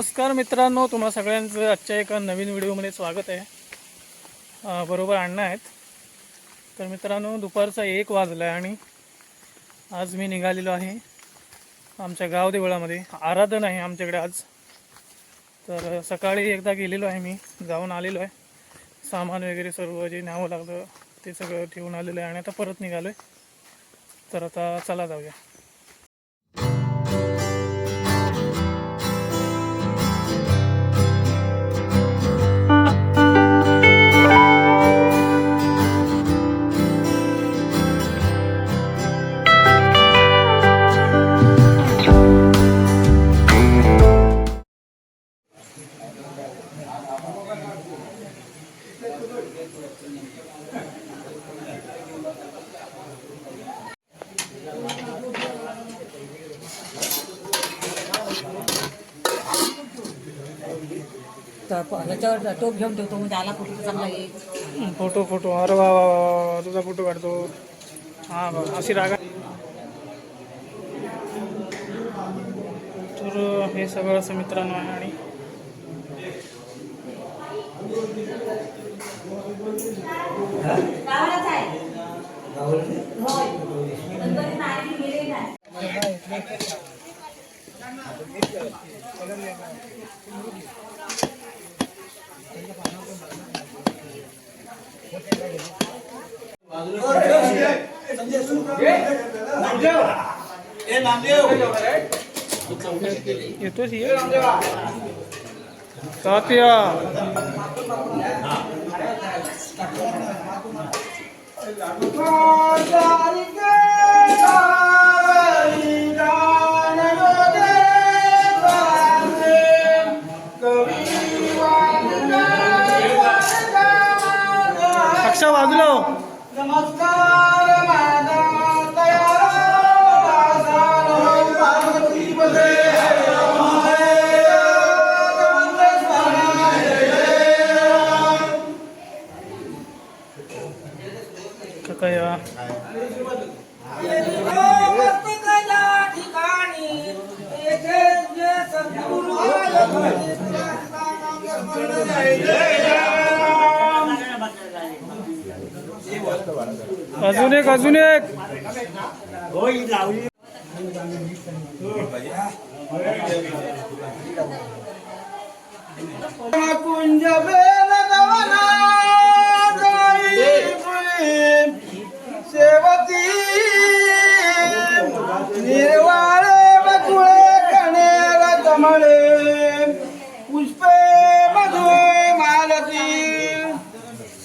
नमस्कार मित्रांनो तुम्हा सगळ्यांचं आजच्या एका नवीन व्हिडिओमध्ये स्वागत आहे. बरोबर अण्णा आहेत. तर मित्रांनो दुपारचा एक वाजला आहे आणि आज मी निघालेलो आहे आमच्या गाव देवळामध्ये. आराधन आहे आमच्याकडे आज. तर सकाळी एकदा गेलेलो आहे मी जाऊन आलेलो आहे. सामान वगैरे सर्व जे न्यावं लागलं ते सगळं ठेवून आलेलं आहे आणि आता परत निघालो आहे तर आता चला जाऊया. तर ह्याच्यावर टोप घेऊन ठेवतो म्हणजे आला फोटो चांगला येईल फोटो फोटो. अरे वा वा वा तुझा फोटो काढतो. हां बघ अशी रागा तर हे सगळं असं मित्रांनो आणि કાવરા થાય કાવરા હોય અંદરની મારી મિલે એ તો છે. तात्या. या अजून एक अजून एक. कुंजबे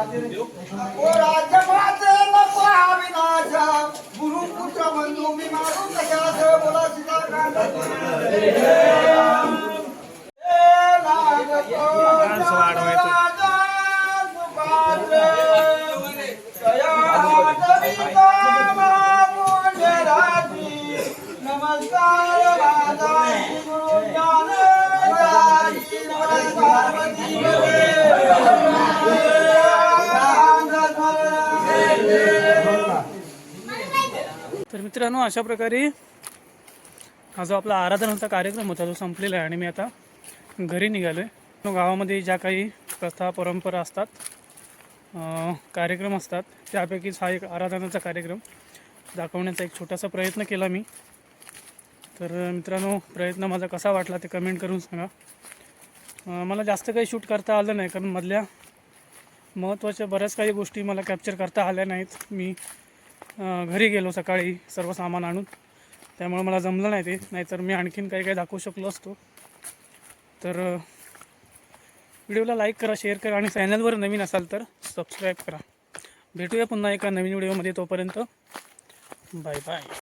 ओ राजमाते बंधू मी मारू कशास बोला सीताकांत तर मित्रांनो अशा प्रकारे हा जो आपला आराधनाचा कार्यक्रम होता तो संपलेला आहे आणि मी आता घरी निघालो आहे गावामध्ये ज्या काही प्रथा परंपरा असतात कार्यक्रम असतात त्यापैकीच हा एक आराधनाचा कार्यक्रम दाखवण्याचा एक छोटासा प्रयत्न केला मी. तर मित्रांनो प्रयत्न माझा कसा वाटला ते कमेंट करून सांगा. मला जास्त काही शूट करता आलं नाही कारण मधल्या महत्त्वाच्या बऱ्याच काही गोष्टी मला कॅप्चर करता आल्या नाहीत. मी घरी गेलो सकाळी सर्व सामान आणून. त्यामुळे मला जमलं नाही ते. नाहीतर मी आणखीन काही काही दाखवू शकलो असतो. तर व्हिडिओला लाईक करा शेअर करा आणि चॅनलवर नवीन असाल तर सबस्क्राईब करा. भेटूया पुन्हा एका नवीन व्हिडिओमध्ये तोपर्यंत. Bye bye.